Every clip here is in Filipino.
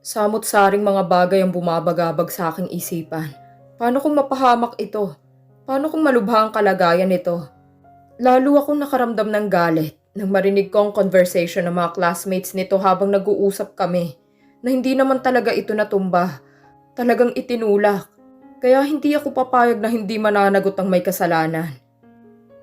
Samot-saring mga bagay ang bumabagabag sa aking isipan. Paano kung mapahamak ito? Paano kung malubha ang kalagayan nito? Lalo akong nakaramdam ng galit nang marinig ko ang conversation ng mga classmates nito habang nag-uusap kami na hindi naman talaga ito natumba. Talagang itinulak. Kaya hindi ako papayag na hindi mananagot ang may kasalanan.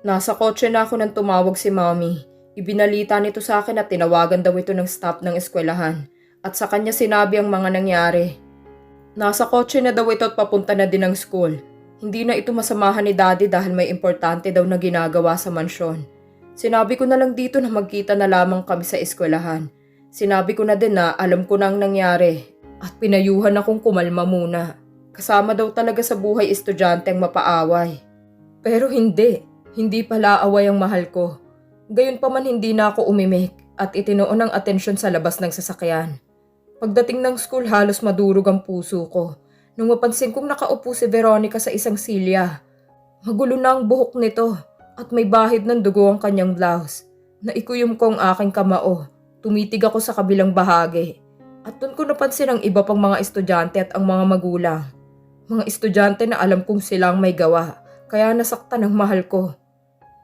Nasa kotse na ako nang tumawag si mommy. Ibinalita nito sa akin at tinawagan daw ito ng staff ng eskwelahan at sa kanya sinabi ang mga nangyari. Nasa kotse na daw ito at papunta na din ng school. Hindi na ito masamahan ni daddy dahil may importante daw na ginagawa sa mansyon. Sinabi ko na lang dito na magkita na lamang kami sa eskwelahan. Sinabi ko na din na alam ko na ang nangyari at pinayuhan akong kumalma muna. Kasama daw talaga sa buhay estudyante ang mapaaway. Pero hindi, hindi pala away ang mahal ko. Gayon pa man hindi na ako umimik at itinoon ang atensyon sa labas ng sasakyan. Pagdating ng school halos madurog ang puso ko nung mapansin kong nakaupo si Veronica sa isang silya. Magulo na ang buhok nito at may bahid ng dugo ang kanyang blouse. Naikuyom ko ang aking kamao. Tumitig ako sa kabilang bahagi. At doon ko napansin ang iba pang mga estudyante at ang mga magulang. Mga estudyante na alam kong silang may gawa, kaya nasaktan ang mahal ko.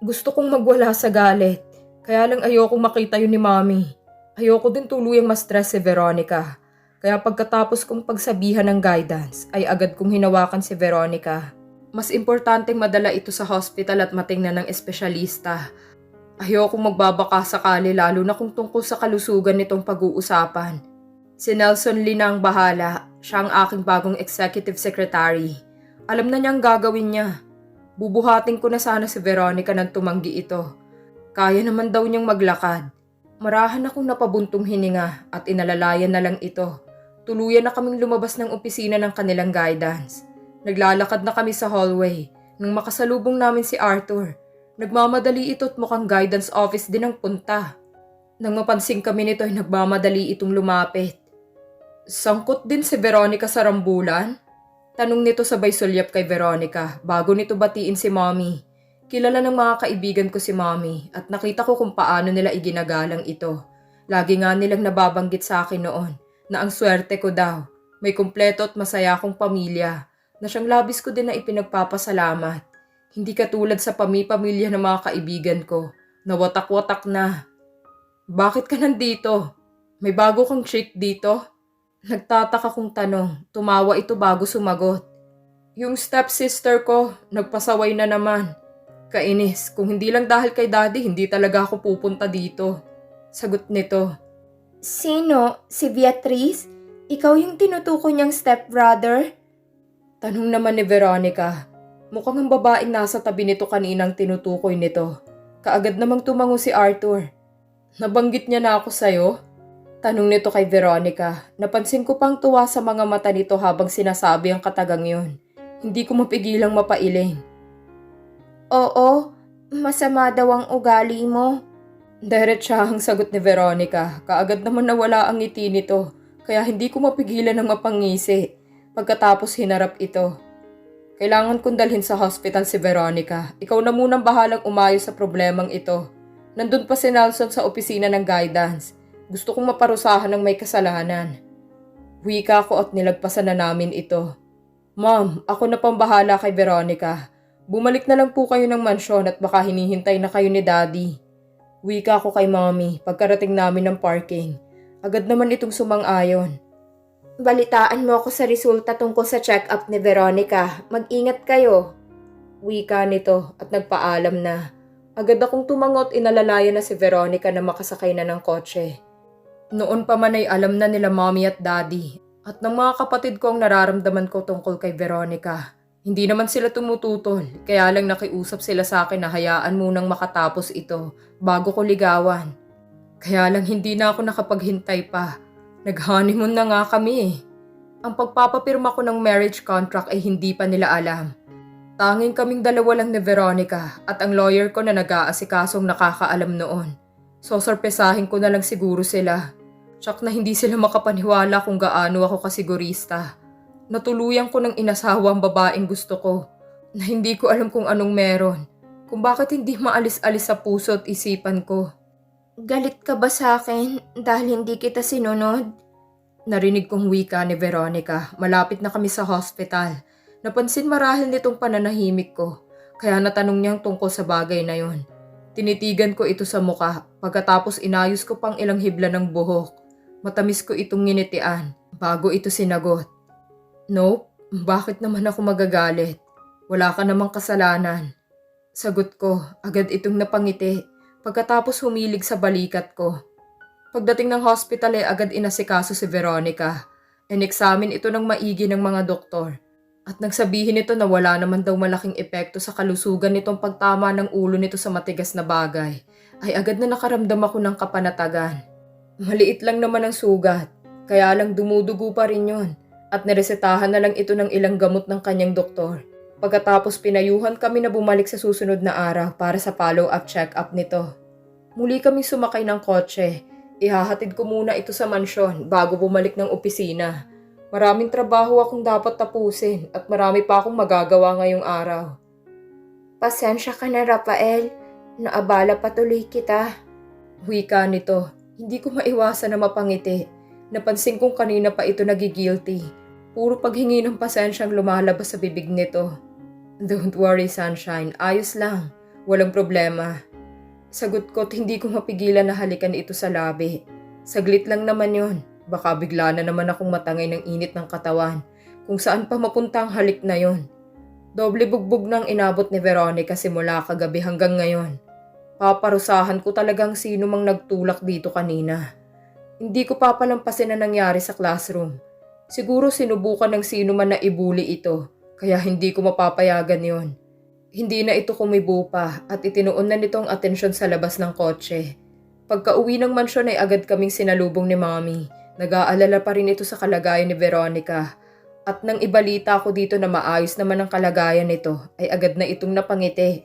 Gusto kong magwala sa galit, kaya lang ayokong makita yun ni Mami. Ayoko din tuluyang ma-stress si Veronica. Kaya pagkatapos kong pagsabihan ng guidance, ay agad kong hinawakan si Veronica. Mas importanteng madala ito sa hospital at matingnan ng espesyalista. Ayokong magbabaka sakali lalo na kung tungkol sa kalusugan nitong pag-uusapan. Si Nelson Lee na ang bahala. Siya ang aking bagong executive secretary. Alam na niyang gagawin niya. Bubuhatin ko na sana si Veronica nang tumanggi ito. Kaya naman daw niyang maglakad. Marahan akong napabuntong hininga at inalalayan na lang ito. Tuluyan na kaming lumabas ng opisina ng kanilang guidance. Naglalakad na kami sa hallway nang makasalubong namin si Arthur. Nagmamadali ito at mukhang guidance office din ang punta. Nang mapansin kami nito ay nagmamadali itong lumapit. Sangkot din si Veronica sa rambulan? Tanong nito sabay sulyap kay Veronica bago nito batiin si Mommy. Kilala ng mga kaibigan ko si Mommy at nakita ko kung paano nila iginagalang ito. Lagi nga nilang nababanggit sa akin noon na ang swerte ko daw. May kumpleto at masaya akong pamilya na siyang labis ko din na ipinagpapasalamat. Hindi katulad sa pami-pamilya ng mga kaibigan ko na watak-watak na. Bakit ka nandito? May bago kang chick dito? Nagtataka kong tanong, tumawa ito bago sumagot. Yung stepsister ko, nagpasaway na naman. Kainis, kung hindi lang dahil kay daddy, hindi talaga ako pupunta dito. Sagot nito. Sino? Si Beatrice? Ikaw yung tinutukoy niyang stepbrother? Tanong naman ni Veronica. Mukhang ang babaeng nasa tabi nito kaninang tinutukoy nito. Kaagad namang tumango si Arthur. Nabanggit niya na ako sa'yo? Tanong nito kay Veronica. Napansin ko pang tuwa sa mga mata nito habang sinasabi ang katagang yun. Hindi ko mapigilang mapailing. Oo, masama daw ang ugali mo. Diretsahang sagot ni Veronica. Kaagad naman nawala ang ngiti nito. Kaya hindi ko mapigilan ng mapangisi. Pagkatapos hinarap ito. Kailangan kong dalhin sa hospital si Veronica. Ikaw na munang bahalang umayos sa problemang ito. Nandun pa si Nelson sa opisina ng guidance. Gusto kong maparusahan ng may kasalanan. Wika ko at nilagpasan na namin ito. Ma'am, ako na pang bahala kay Veronica. Bumalik na lang po kayo ng mansyon at baka hinihintay na kayo ni Daddy. Wika ko kay Mommy pagkarating namin ng parking. Agad naman itong sumang-ayon. Balitaan mo ako sa resulta tungkol sa check-up ni Veronica. Mag-ingat kayo. Wika nito at nagpaalam na. Agad akong tumangot inalalayan na si Veronica na makasakay na ng kotse. Noon pa man ay alam na nila mommy at daddy at ng mga kapatid ko ang nararamdaman ko tungkol kay Veronica. Hindi naman sila tumututol, kaya lang nakiusap sila sa akin na hayaan munang makatapos ito bago ko ligawan. Kaya lang hindi na ako nakapaghintay pa. Nag-honeymoon na nga kami eh. Ang pagpapapirma ko ng marriage contract ay hindi pa nila alam. Tanging kaming dalawa lang ni Veronica at ang lawyer ko na nag-aasikasong nakakaalam noon. So sorpresahin ko na lang siguro sila. Tsak na hindi sila makapaniwala kung gaano ako kasigurista. Natuluyan ko ng inasawa ang babaeng gusto ko na hindi ko alam kung anong meron. Kung bakit hindi maalis-alis sa puso at isipan ko. Galit ka ba sa akin dahil hindi kita sinunod? Narinig kong wika ni Veronica. Malapit na kami sa hospital. Napansin marahil nitong pananahimik ko. Kaya natanong niyang tungkol sa bagay na yon. Tinitigan ko ito sa muka. Pagkatapos inayos ko pang ilang hibla ng buhok. Matamis ko itong nginitian. Bago ito sinagot. Nope, bakit naman ako magagalit? Wala ka namang kasalanan. Sagot ko, agad itong napangiti. Pagkatapos humilig sa balikat ko. Pagdating ng hospital ay agad inasikaso si Veronica. In-examine ito ng maigi ng mga doktor. At nagsabihin ito na wala naman daw malaking epekto sa kalusugan nitong pagtama ng ulo nito sa matigas na bagay. Ay agad na nakaramdam ako ng kapanatagan. Maliit lang naman ang sugat. Kaya lang dumudugo pa rin yon. At niresetahan na lang ito ng ilang gamot ng kanyang doktor. Pagkatapos pinayuhan kami na bumalik sa susunod na araw para sa follow-up check-up nito. Muli kaming sumakay ng kotse. Ihahatid ko muna ito sa mansyon bago bumalik ng opisina. Maraming trabaho akong dapat tapusin at marami pa akong magagawa ngayong araw. Pasensya ka na, Rafael. Naabala patuloy kita. Wika nito, hindi ko maiwasan na mapangiti. Napansin kong kanina pa ito nagigilty. Puro paghingi ng pasensyang lumalabas sa bibig nito. Don't worry, sunshine. Ayos lang. Walang problema. Sagot ko't hindi ko mapigilan na halikan ito sa labi. Saglit lang naman yon. Baka bigla na naman akong matangay ng init ng katawan. Kung saan pa mapunta ang halik na yon. Doble bugbog nang inabot ni Veronica simula kagabi hanggang ngayon. Paparusahan ko talagang sino mang nagtulak dito kanina. Hindi ko papalampasin na nangyari sa classroom. Siguro sinubukan ng sino man na ibuli ito, kaya hindi ko mapapayagan yon. Hindi na ito kumibo pa at itinuon na nito ang atensyon sa labas ng kotse. Pagka uwi ng mansyon ay agad kaming sinalubong ni Mommy. Nag-aalala pa rin ito sa kalagayan ni Veronica. At nang ibalita ko dito na maayos naman ang kalagayan nito, ay agad na itong napangiti.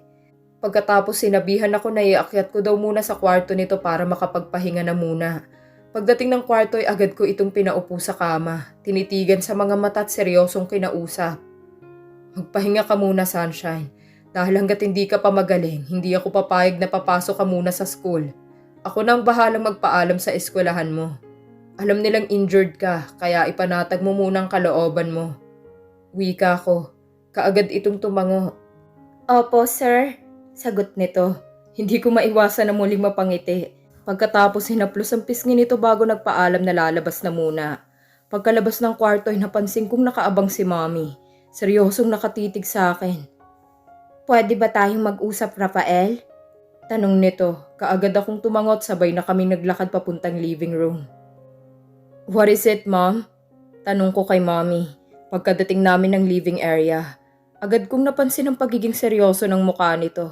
Pagkatapos sinabihan ako na iakyat ko daw muna sa kwarto nito para makapagpahinga na muna. Pagdating ng kwarto ay agad ko itong pinaupo sa kama, tinitigan sa mga mata at seryosong kinausap. Magpahinga ka muna, Sunshine. Dahil hanggat hindi ka pa magaling, hindi ako papayag na papasok ka muna sa school. Ako nang bahalang magpaalam sa eskwelahan mo. Alam nilang injured ka, kaya ipanatag mo muna ang kalooban mo. Wika ko. Kaagad itong tumango. Opo, sir. Sagot nito. Hindi ko maiwasan na muling mapangiti. Pagkatapos hinaplos ang pisngi nito bago nagpaalam na lalabas na muna. Pagkalabas ng kwarto ay napansin kong nakaabang si mommy. Seryosong nakatitig sa akin. Pwede ba tayong mag-usap, Rafael? Tanong nito, kaagad akong tumangot sabay na kaming naglakad papuntang living room. What is it, mom? Tanong ko kay mommy. Pagkadating namin ng living area, agad kong napansin ang pagiging seryoso ng mukha nito.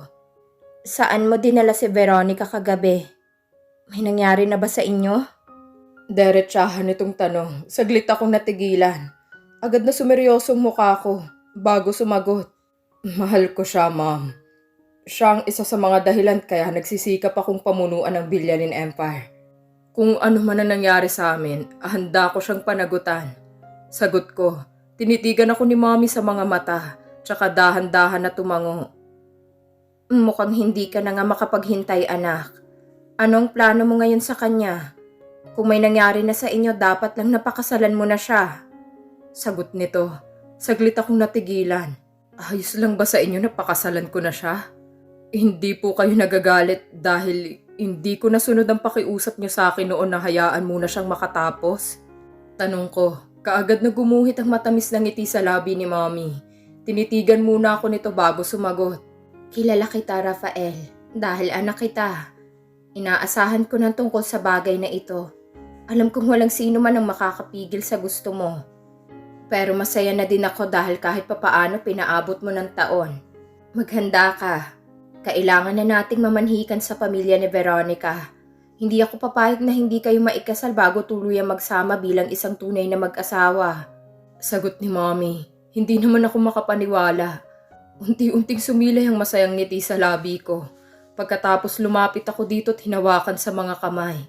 Saan mo dinala si Veronica kagabi? May nangyari na ba sa inyo? Derechahan itong tanong. Saglit akong natigilan. Agad na sumeryosong mukha ko bago sumagot. Mahal ko siya, ma'am. Siya ang isa sa mga dahilan kaya nagsisikap akong pamunuan ng Billianin Empire. Kung ano man ang nangyari sa amin, handa ko siyang panagutan. Sagot ko, tinitigan ako ni mommy sa mga mata, tsaka dahan-dahan na tumango. Mukhang hindi ka na nga makapaghintay, anak. Anong plano mo ngayon sa kanya? Kung may nangyari na sa inyo, dapat lang napakasalan mo na siya. Sagot nito, saglit akong natigilan. Ayos lang ba sa inyo na pakasalan ko na siya? Hindi po kayo nagagalit dahil hindi ko nasunod ang pakiusap niyo sa akin noon na hayaan muna siyang makatapos? Tanong ko, kaagad na gumuhit ang matamis na ngiti sa labi ni mommy. Tinitigan muna ako nito bago sumagot. Kilala kita, Rafael. Dahil anak kita. Inaasahan ko ng tungkol sa bagay na ito. Alam kong walang sino man ang makakapigil sa gusto mo. Pero masaya na din ako dahil kahit papaano pinaabot mo ng taon. Maghanda ka. Kailangan na nating mamanhikan sa pamilya ni Veronica. Hindi ako papayag na hindi kayo maikasal bago tuluyang magsama bilang isang tunay na mag-asawa. Sagot ni mommy. Hindi naman ako makapaniwala. Unti-unting sumilay ang masayang ngiti sa labi ko. Pagkatapos lumapit ako dito at hinawakan sa mga kamay.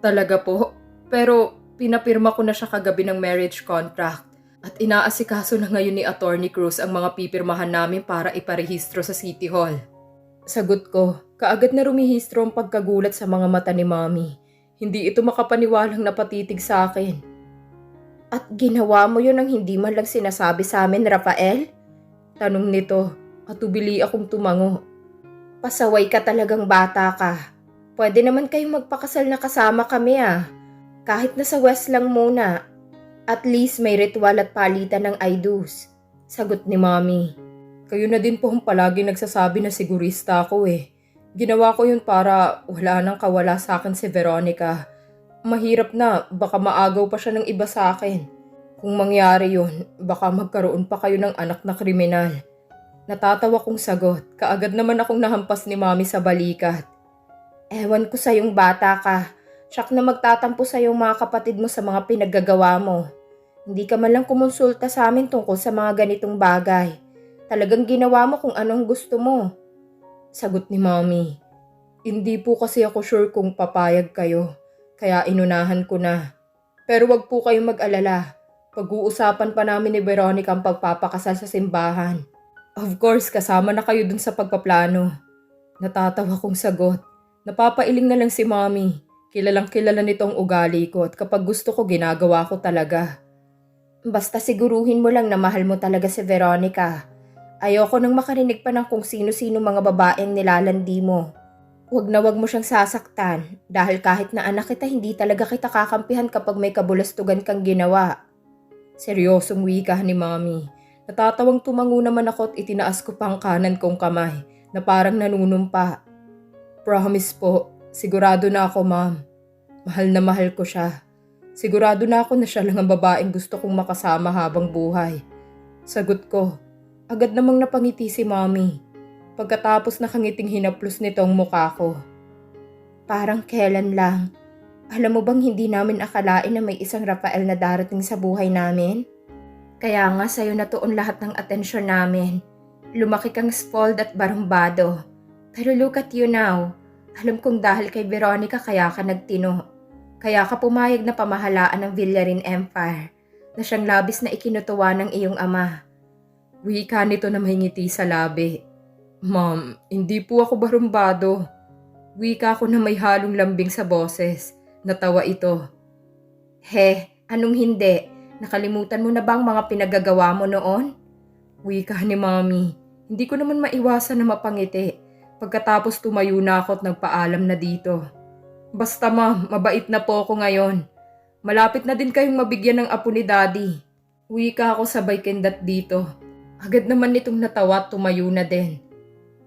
Talaga po, pero pinapirma ko na siya kagabi ng marriage contract at inaasikaso na ngayon ni Attorney Cruz ang mga pipirmahan namin para iparehistro sa City Hall. Sagot ko, kaagad na rumihistro ang pagkagulat sa mga mata ni Mommy. Hindi ito makapaniwalang napatitig sa akin. At ginawa mo yun ang hindi man lang sinasabi sa amin, Rafael? Tanong nito at tubili akong tumango. Pasaway ka talagang bata ka. Pwede naman kayong magpakasal na kasama kami ah. Kahit nasa west lang muna. At least may ritual at palitan ng I do's. Sagot ni mommy. Kayo na din po ang palagi nagsasabi na sigurista ako eh. Ginawa ko yun para wala nang kawala sa akin si Veronica. Mahirap na, baka maagaw pa siya ng iba sa akin. Kung mangyari yun, baka magkaroon pa kayo ng anak na kriminal. Natatawa kong sagot, kaagad naman akong nahampas ni mami sa balikat. Ewan ko sa yung bata ka. Siyak na magtatampo sa mga kapatid mo sa mga pinaggagawa mo. Hindi ka man lang kumonsulta sa amin tungkol sa mga ganitong bagay. Talagang ginawa mo kung anong gusto mo. Sagot ni mami. Hindi po kasi ako sure kung papayag kayo, kaya inunahan ko na. Pero wag po kayong mag-alala. Pag-uusapan pa namin ni Veronica ang pagpapakasal sa simbahan. Of course, kasama na kayo dun sa pagpaplano. Natatawa kong sagot. Napapailing na lang si mami. Kilalang kilala nitong ugali ko at kapag gusto ko ginagawa ko talaga. Basta siguruhin mo lang na mahal mo talaga si Veronica. Ayoko nang makarinig pa ng kung sino-sino mga babaeng nilalandi mo. Huwag na wag mo siyang sasaktan dahil kahit na anak kita hindi talaga kita kakampihan kapag may kabulastugan kang ginawa. Seryosong wika ni mami. Natatawang tumango naman ako at itinaas ko pa ang kanan kong kamay na parang nanunumpa. Promise po, sigurado na ako ma'am. Mahal na mahal ko siya. Sigurado na ako na siya lang ang babaeng gusto kong makasama habang buhay. Sagot ko, agad namang napangiti si mami. Pagkatapos nakangiting hinaplos nito ang mukha ko. Parang kailan lang. Alam mo bang hindi namin akalain na may isang Rafael na darating sa buhay namin? Kaya nga sa'yo natuon lahat ng atensyon namin. Lumaki kang spoiled at barumbado. Pero look at you now. Alam kong dahil kay Veronica kaya ka nagtino. Kaya ka pumayag na pamahalaan ng Villarin Empire na siyang labis na ikinutuwa ng iyong ama. Wika nito na may ngiti sa labi. Ma'am, hindi po ako barumbado. Wika ko na may halong lambing sa boses. Natawa ito. He, anong hindi? Nakalimutan mo na bang mga pinagagawa mo noon? Wika ni Mami. Hindi ko naman maiwasan na mapangiti. Pagkatapos tumayo na ako at nagpaalam na dito. Basta ma'am, mabait na po ako ngayon. Malapit na din kayong mabigyan ng apo ni Daddy. Wika ako sabay kindat dito. Agad naman nitong natawa at tumayo na din.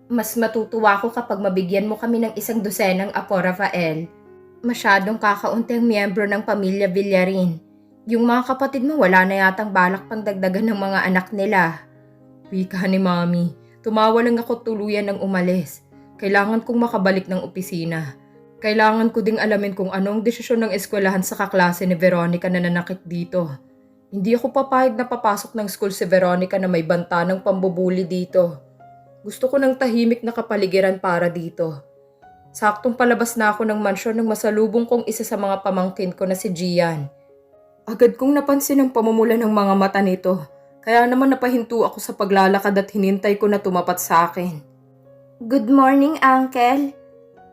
Mas matutuwa ko kapag mabigyan mo kami ng isang dosenang apo, Rafael. Masyadong kakaunti ang miyembro ng pamilya Villarin. Yung mga kapatid mo wala na yatang balak pang dagdagan ng mga anak nila. Wika ni Mami. Tumawa lang ako tuluyan ng umalis. Kailangan kong makabalik ng opisina. Kailangan ko ding alamin kung anong desisyon ng eskwelahan sa kaklase ni Veronica na nanakit dito. Hindi ako papayag na papasok ng school si Veronica na may banta ng pambubuli dito. Gusto ko ng tahimik na kapaligiran para dito. Saktong palabas na ako ng mansyon nang masalubong kong isa sa mga pamangkin ko na si Gian. Agad kong napansin ang pamumula ng mga mata nito, kaya naman napahinto ako sa paglalakad at hinintay ko na tumapat sa akin. Good morning, Uncle.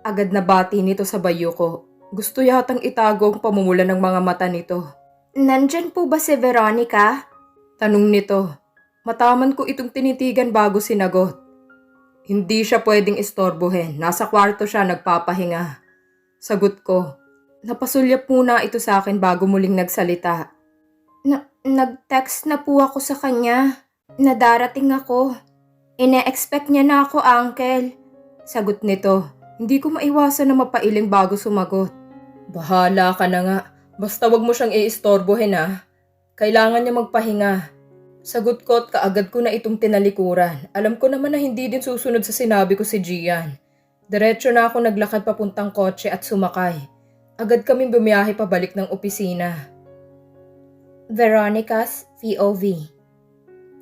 Agad na bati nito sa bayo ko. Gusto yatang itago ang pamumula ng mga mata nito. Nandyan po ba si Veronica? Tanong nito. Mataman ko itong tinitigan bago sinagot. Hindi siya pwedeng istorbohin. Nasa kwarto siya nagpapahinga. Sagot ko. Napasulyap muna ito sa akin bago muling nagsalita. Na- nag-text na po ako sa kanya. Nadarating ako. Ine-expect niya na ako, Uncle. Sagot nito. Hindi ko maiwasan na mapailing bago sumagot. Bahala ka na nga. Basta wag mo siyang iistorbohin ah. Kailangan niya magpahinga. Sagot ko at kaagad ko na itong tinalikuran. Alam ko naman na hindi din susunod sa sinabi ko si Gian. Diretso na ako naglakad papuntang kotse at sumakay. Agad kaming bumiyahe pabalik ng opisina. Veronica's POV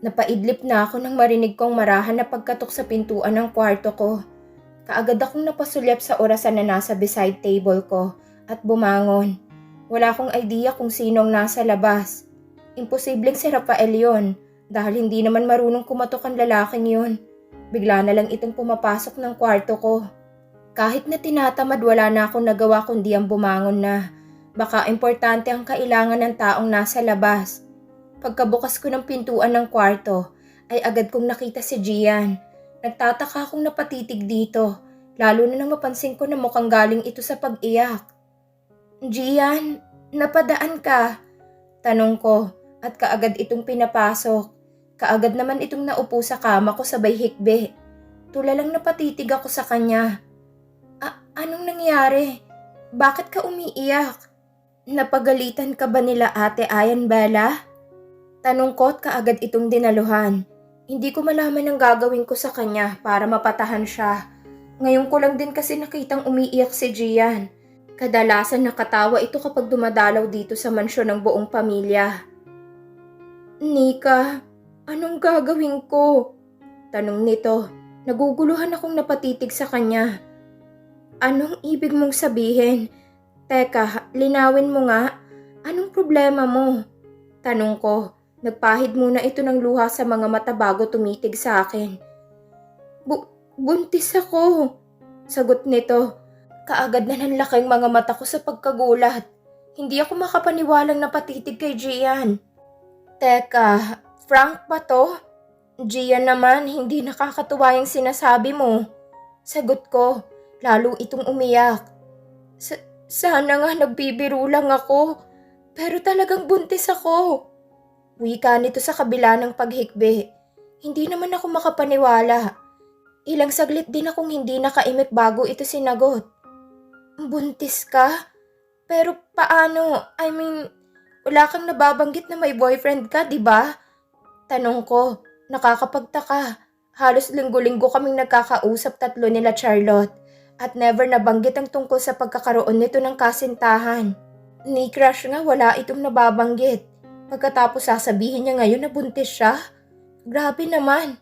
Napaidlip na ako nang marinig kong marahan na pagkatok sa pintuan ng kwarto ko. Kaagad akong napasulyap sa orasan na nasa beside table ko at bumangon. Wala akong idea kung sinong nasa labas. Imposibleng si Rafael yon dahil hindi naman marunong kumatok ang lalaking yon. Bigla na lang itong pumapasok ng kwarto ko. Kahit na tinatamad wala na akong nagawa kundi ang bumangon na. Baka importante ang kailangan ng taong nasa labas. Pagkabukas ko ng pintuan ng kwarto, ay agad kong nakita si Gian. Nagtataka akong napatitig dito, lalo na nang mapansin ko na mukhang galing ito sa pag-iyak. Gian, napadaan ka? Tanong ko at kaagad itong pinapasok. Kaagad naman itong naupo sa kama ko sabay hikbi. Tulalang napatitig ako sa kanya. Anong nangyari? Bakit ka umiiyak? Napagalitan ka ba nila ate Ayan Bella? Tanong ko at kaagad itong dinaluhan. Hindi ko malaman ang gagawin ko sa kanya para mapatahan siya. Ngayon ko lang din kasi nakitang umiiyak si Gian. Kadalasan nakatawa ito kapag dumadalaw dito sa mansyon ng buong pamilya. Nika, anong gagawin ko? Tanong nito. Naguguluhan akong napatitig sa kanya. Anong ibig mong sabihin? Teka, linawin mo nga. Anong problema mo? Tanong ko. Nagpahid muna ito ng luha sa mga mata bago tumitig sa akin. Bu- buntis ako. Sagot nito. Kaagad na nanlaki ang mga mata ko sa pagkagulat. Hindi ako makapaniwalang napatitig kay Gian. Teka, Frank ba to? Gian naman, hindi nakakatuwa yung sinasabi mo. Sagot ko, lalo itong umiyak. Sa- sana nga nagbibiro lang ako, pero talagang buntis ako. Wika nito sa kabila ng paghikbi. Hindi naman ako makapaniwala. Ilang saglit din akong hindi nakaimik bago ito sinagot. Buntis ka? Pero paano? I mean, wala kang nababanggit na may boyfriend ka, di ba? Tanong ko, nakakapagtaka. Halos linggo-linggo kaming nagkakausap tatlo nila Charlotte at never nabanggit ang tungkol sa pagkakaroon nito ng kasintahan. Ni Crush nga wala itong nababanggit. Pagkatapos sasabihin niya ngayon na buntis siya? Grabe naman.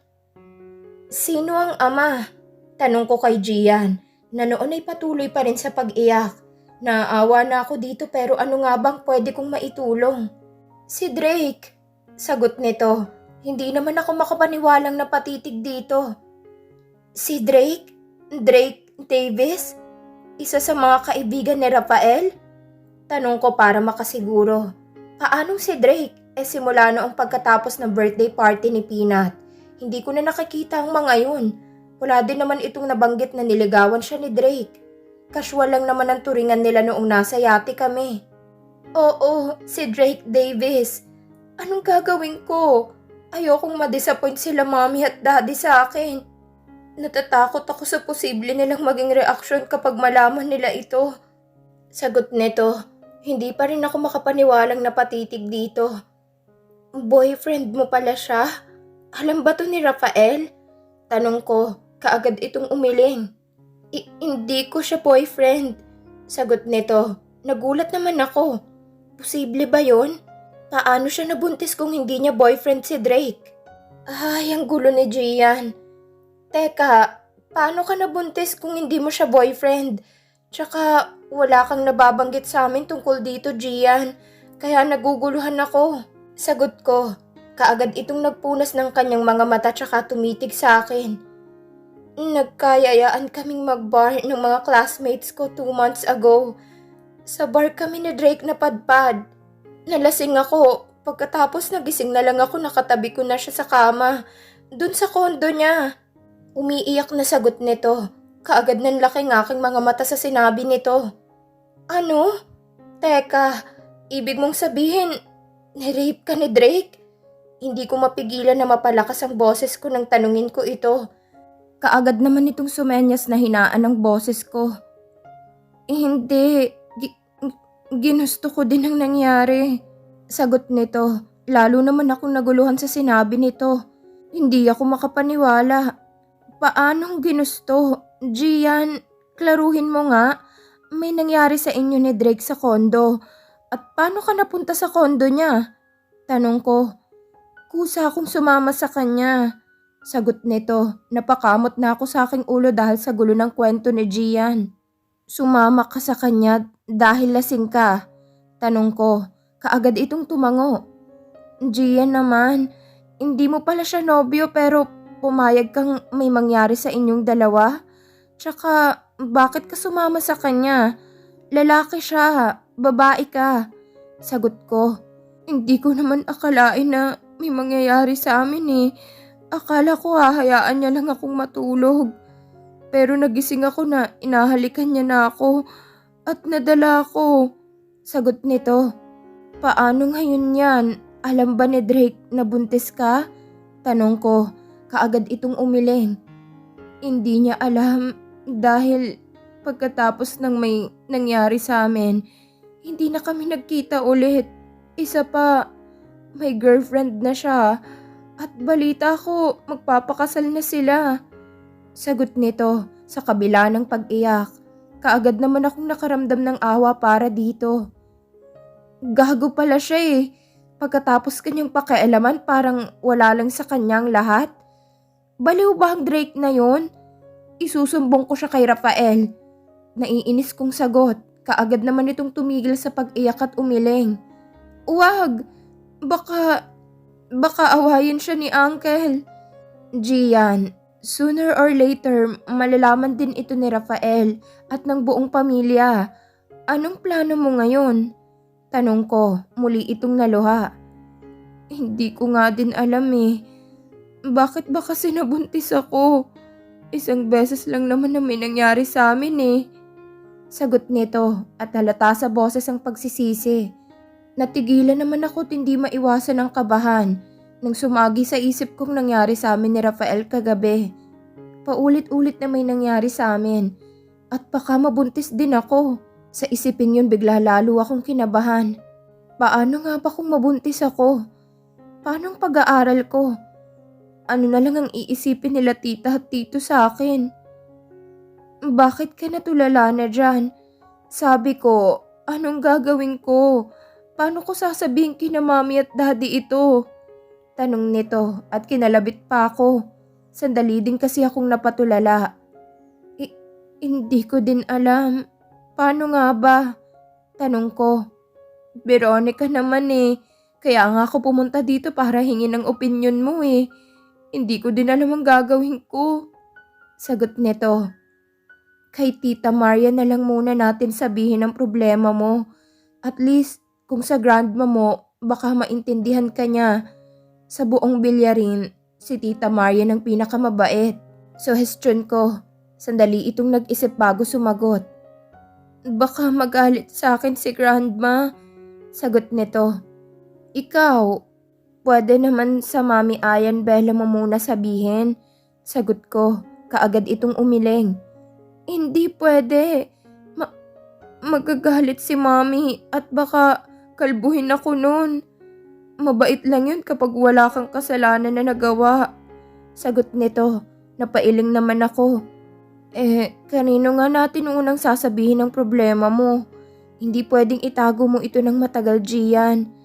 Sino ang ama? Tanong ko kay Gian na noon ay patuloy pa rin sa pag-iyak. Naawa na ako dito pero ano nga bang pwede kong maitulong? Si Drake. Sagot nito. Hindi naman ako makapaniwalang napatitig dito. Si Drake? Drake Davis? Isa sa mga kaibigan ni Rafael? Tanong ko para makasiguro. Paanong si Drake? Eh simula noong pagkatapos ng birthday party ni Peanut. Hindi ko na nakikita ang mga yun. Wala din naman itong nabanggit na niligawan siya ni Drake. Casual lang naman ang turingan nila noong nasa yate kami. Oo, si Drake Davis. Anong gagawin ko? Ayokong madisappoint sila mommy at daddy sa akin. Natatakot ako sa posible nilang maging reaksyon kapag malaman nila ito. Sagot nito, hindi pa rin ako makapaniwalang napatitig dito. Boyfriend mo pala siya? Alam ba to ni Rafael? Tanong ko, kaagad itong umiling. I- hindi ko siya boyfriend. Sagot nito, nagulat naman ako. Posible ba yon? Paano siya nabuntis kung hindi niya boyfriend si Drake? Ay, ang gulo ni Gian. Teka, paano ka nabuntis kung hindi mo siya boyfriend? Tsaka, wala kang nababanggit sa amin tungkol dito, Gian. Kaya naguguluhan ako. Sagot ko, kaagad itong nagpunas ng kanyang mga mata tsaka tumitig sa akin. Nagkayayaan kaming mag-bar ng mga classmates ko two months ago. Sa bar kami ni Drake na padpad. Nalasing ako. Pagkatapos nagising na lang ako nakatabi ko na siya sa kama. Doon sa kondo niya. Umiiyak na sagot nito. Kaagad ng laki ng aking mga mata sa sinabi nito. Ano? Teka, ibig mong sabihin, nirape ka ni Drake? Hindi ko mapigilan na mapalakas ang boses ko nang tanungin ko ito. Kaagad naman itong sumenyas na hinaan ang boses ko. Eh, hindi. Gi- ginusto ko din ang nangyari. Sagot nito. Lalo naman akong naguluhan sa sinabi nito. Hindi ako makapaniwala. Paanong ginusto? Gian, klaruhin mo nga. May nangyari sa inyo ni Drake sa kondo. At paano ka napunta sa kondo niya? Tanong ko. Kusa akong sumama sa kanya. Sagot nito, napakamot na ako sa aking ulo dahil sa gulo ng kwento ni Gian. Sumama ka sa kanya dahil lasing ka. Tanong ko, kaagad itong tumango. Gian naman, hindi mo pala siya nobyo pero pumayag kang may mangyari sa inyong dalawa? Tsaka, bakit ka sumama sa kanya? lalaki siya, babae ka. Sagot ko. Hindi ko naman akalain na may mangyayari sa amin eh. Akala ko hahayaan niya lang akong matulog. Pero nagising ako na inahalikan niya na ako at nadala ako. Sagot nito. Paano ngayon yan? Alam ba ni Drake na buntis ka? Tanong ko, kaagad itong umiling. Hindi niya alam dahil pagkatapos ng may nangyari sa amin, hindi na kami nagkita ulit. Isa pa, may girlfriend na siya at balita ko magpapakasal na sila. Sagot nito sa kabila ng pag-iyak. Kaagad naman akong nakaramdam ng awa para dito. Gago pala siya eh. Pagkatapos kanyang pakialaman parang wala lang sa kanyang lahat. Baliw ba ang Drake na yon? Isusumbong ko siya kay Rafael. Naiinis kong sagot. Kaagad naman itong tumigil sa pag-iyak at umiling. Uwag! Baka... Baka awayin siya ni Uncle. Gian, sooner or later, malalaman din ito ni Rafael at ng buong pamilya. Anong plano mo ngayon? Tanong ko, muli itong naluha. Hindi ko nga din alam eh. Bakit ba kasi nabuntis ako? Isang beses lang naman na may nangyari sa amin eh. Sagot nito at halata sa boses ang pagsisisi. Natigilan naman ako at hindi maiwasan ang kabahan nang sumagi sa isip kong nangyari sa amin ni Rafael kagabi. Paulit-ulit na may nangyari sa amin at baka mabuntis din ako. Sa isipin yun bigla lalo akong kinabahan. Paano nga ba kung mabuntis ako? Paano ang pag-aaral ko? Ano na lang ang iisipin nila tita at tito sa akin? Bakit ka natulala na dyan? Sabi ko, anong gagawin ko? Paano ko sasabihin kina mami at daddy ito? Tanong nito at kinalabit pa ako. Sandali din kasi akong napatulala. I- hindi ko din alam. Paano nga ba? Tanong ko. Veronica naman eh. Kaya nga ako pumunta dito para hingin ng opinion mo eh. Hindi ko din alam ang gagawin ko. Sagot nito. Kay Tita Maria na lang muna natin sabihin ang problema mo. At least, kung sa grandma mo, baka maintindihan ka niya. Sa buong bilyarin, si Tita Maria ang pinakamabait. Suhestyon ko. Sandali itong nag-isip bago sumagot. Baka magalit sa akin si grandma. Sagot nito. Ikaw, pwede naman sa mami Ayan Bella mo muna sabihin. Sagot ko, kaagad itong umiling. Hindi pwede. Ma- magagalit si mami at baka kalbuhin ako nun. Mabait lang yun kapag wala kang kasalanan na nagawa. Sagot nito, napailing naman ako. Eh, kanino nga natin unang sasabihin ang problema mo? Hindi pwedeng itago mo ito ng matagal, Gian.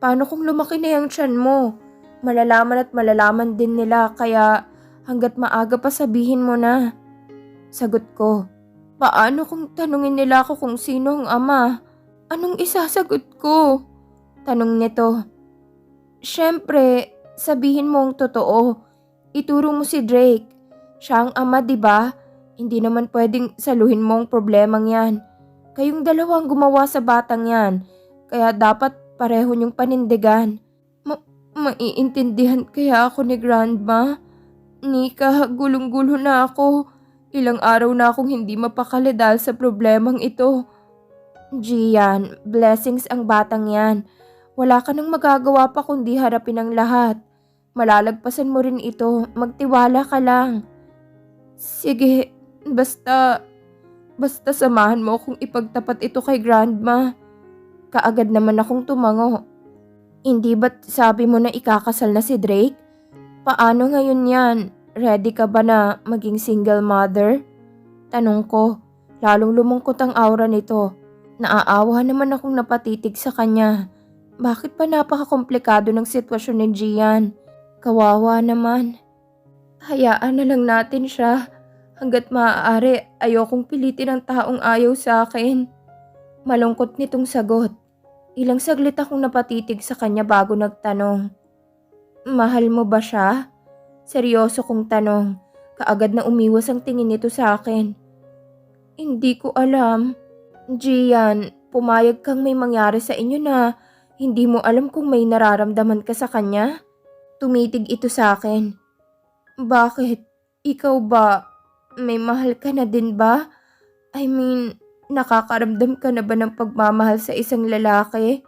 Paano kung lumaki na yung tiyan mo? Malalaman at malalaman din nila kaya hanggat maaga pa sabihin mo na. Sagot ko, paano kung tanungin nila ako kung sino ang ama? Anong isasagot ko? Tanong nito. Siyempre, sabihin mo ang totoo. Ituro mo si Drake. Siya ang ama, di ba? Hindi naman pwedeng saluhin mo ang problemang yan. Kayong dalawang gumawa sa batang yan. Kaya dapat pareho niyong panindigan. Ma- maiintindihan kaya ako ni Grandma? Nika, gulong-gulo na ako. Ilang araw na akong hindi mapakali dahil sa problemang ito. Gian, blessings ang batang yan. Wala ka nang magagawa pa kundi harapin ang lahat. Malalagpasan mo rin ito, magtiwala ka lang. Sige, basta, basta samahan mo kung ipagtapat ito kay grandma. Kaagad naman akong tumango. Hindi ba't sabi mo na ikakasal na si Drake? Paano ngayon yan? Ready ka ba na maging single mother? Tanong ko, lalong lumungkot ang aura nito. Naaawa naman akong napatitig sa kanya. Bakit pa napakakomplikado ng sitwasyon ni Gian? Kawawa naman. Hayaan na lang natin siya. Hanggat maaari, ayokong pilitin ang taong ayaw sa akin. Malungkot nitong sagot. Ilang saglit akong napatitig sa kanya bago nagtanong. Mahal mo ba siya? Seryoso kong tanong. Kaagad na umiwas ang tingin nito sa akin. Hindi ko alam. Gian, pumayag kang may mangyari sa inyo na hindi mo alam kung may nararamdaman ka sa kanya? Tumitig ito sa akin. Bakit? Ikaw ba? May mahal ka na din ba? I mean, nakakaramdam ka na ba ng pagmamahal sa isang lalaki?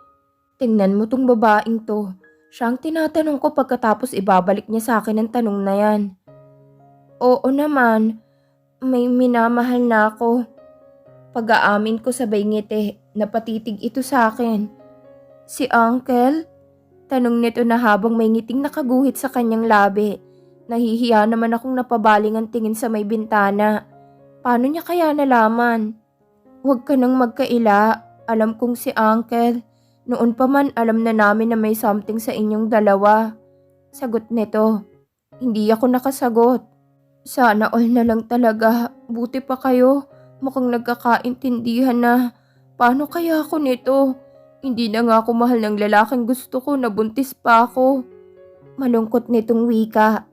Tingnan mo tong babaeng to. Siya ang tinatanong ko pagkatapos ibabalik niya sa akin ang tanong na yan. Oo naman, may minamahal na ako. Pag-aamin ko sabay ngiti, napatitig ito sa akin. Si Uncle? Tanong nito na habang may ngiting nakaguhit sa kanyang labi. Nahihiya naman akong napabaling ang tingin sa may bintana. Paano niya kaya nalaman? Huwag ka nang magkaila. Alam kong si Uncle. Noon pa man alam na namin na may something sa inyong dalawa. Sagot nito. Hindi ako nakasagot. Sana all na lang talaga. Buti pa kayo. Mukhang nagkakaintindihan na. Paano kaya ako nito? Hindi na nga ako mahal ng lalaking gusto ko. Nabuntis pa ako. Malungkot nitong wika.